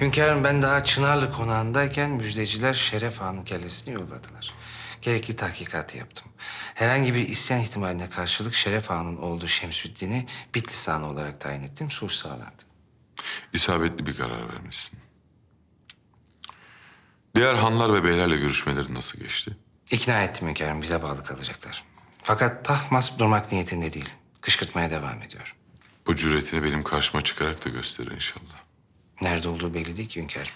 Hünkârım ben daha Çınarlı konağındayken müjdeciler Şeref Ağa'nın kellesini yolladılar. Gerekli tahkikatı yaptım. Herhangi bir isyan ihtimaline karşılık Şeref Ağa'nın oğlu Şemsüddin'i Bitlis Hanı olarak tayin ettim. Sulh sağlandı. İsabetli bir karar vermişsin. Diğer hanlar ve beylerle görüşmelerin nasıl geçti? İkna ettim hünkârım bize bağlı kalacaklar. Fakat Tahmas durmak niyetinde değil. Kışkırtmaya devam ediyor. Bu cüretini benim karşıma çıkarak da gösterir inşallah. Nerede olduğu belli değil ki hünkârım.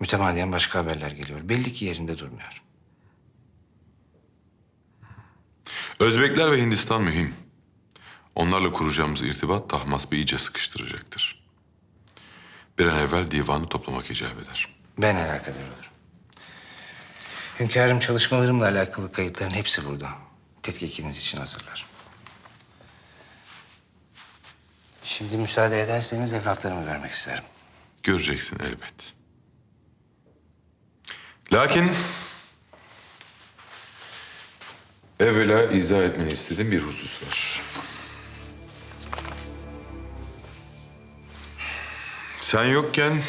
Mütemadiyen başka haberler geliyor. Belli ki yerinde durmuyor. Özbekler ve Hindistan mühim. Onlarla kuracağımız irtibat Tahmas'ı iyice sıkıştıracaktır. Bir an evvel divanı toplamak icap eder. Ben alakadar olurum. Hünkârım çalışmalarımla alakalı kayıtların hepsi burada. Tetkikiniz için hazırlar. Şimdi müsaade ederseniz evlatlarımı görmek isterim. Göreceksin elbet. Lakin... Evvela izah etmeni istediğim bir husus var. Sen yokken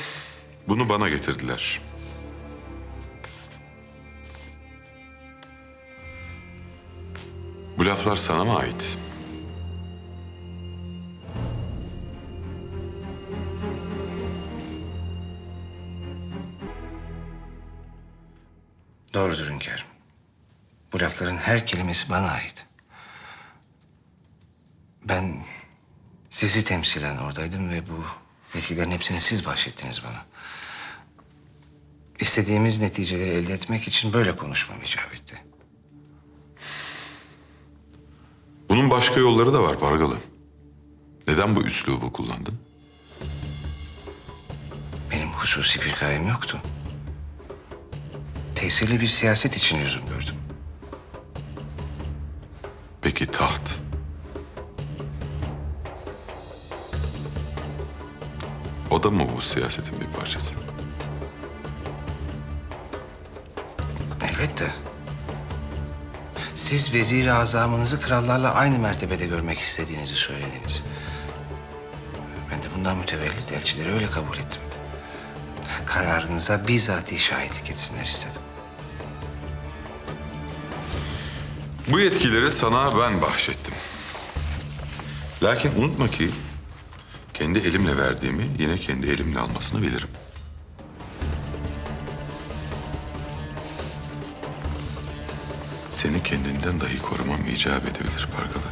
bunu bana getirdiler. Bu laflar sana mı ait? Doğrudur hünkârım. Bu lafların her kelimesi bana ait. Ben sizi temsilen oradaydım ve bu yetkilerin hepsini siz bahşettiniz bana. İstediğimiz neticeleri elde etmek için böyle konuşmam icap etti. Bunun başka yolları da var Pargalı. Neden bu üslubu kullandın? Benim hususi bir gayem yoktu. Tesirli bir siyaset için lüzum gördüm. Peki taht? O da mı bu siyasetin bir parçası? Elbette. Siz vezir-i azamınızı krallarla aynı mertebede görmek istediğinizi söylediniz. Ben de bundan mütevellit elçileri öyle kabul ettim. Kararınıza bizatihi şahitlik etsinler istedim. Bu yetkileri sana ben bahşettim. Lakin unutma ki kendi elimle verdiğimi yine kendi elimle almasını bilirim. Seni kendinden dahi korumam icap edebilir Pargalı.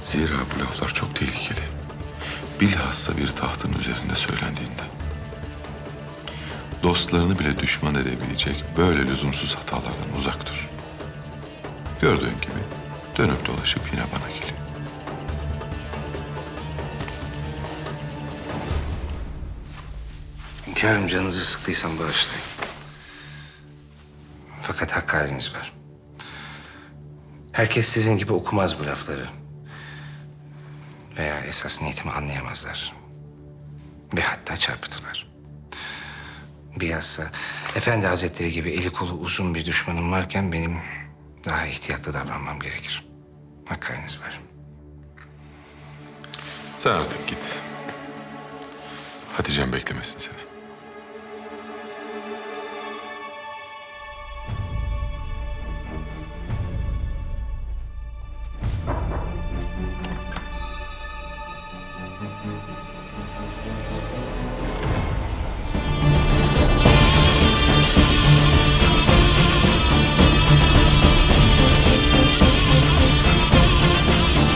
Zira bu laflar çok tehlikeli. Bilhassa bir tahtın üzerinde söylendiğinde. Dostlarını bile düşman edebilecek böyle lüzumsuz hatalardan uzak dur. Gördüğün gibi dönüp dolaşıp yine bana gel. Hünkârım canınızı sıktıysam bağışlayın. Fakat hak haliniz var. Herkes sizin gibi okumaz bu lafları. Veya esas niyetimi anlayamazlar. Ve hatta çarpıtırlar. Bilhassa Efendi Hazretleri gibi eli kolu uzun bir düşmanım varken benim daha ihtiyatlı davranmam gerekir. Hak haliniz var. Sen artık git. Hatice'm beklemesin seni.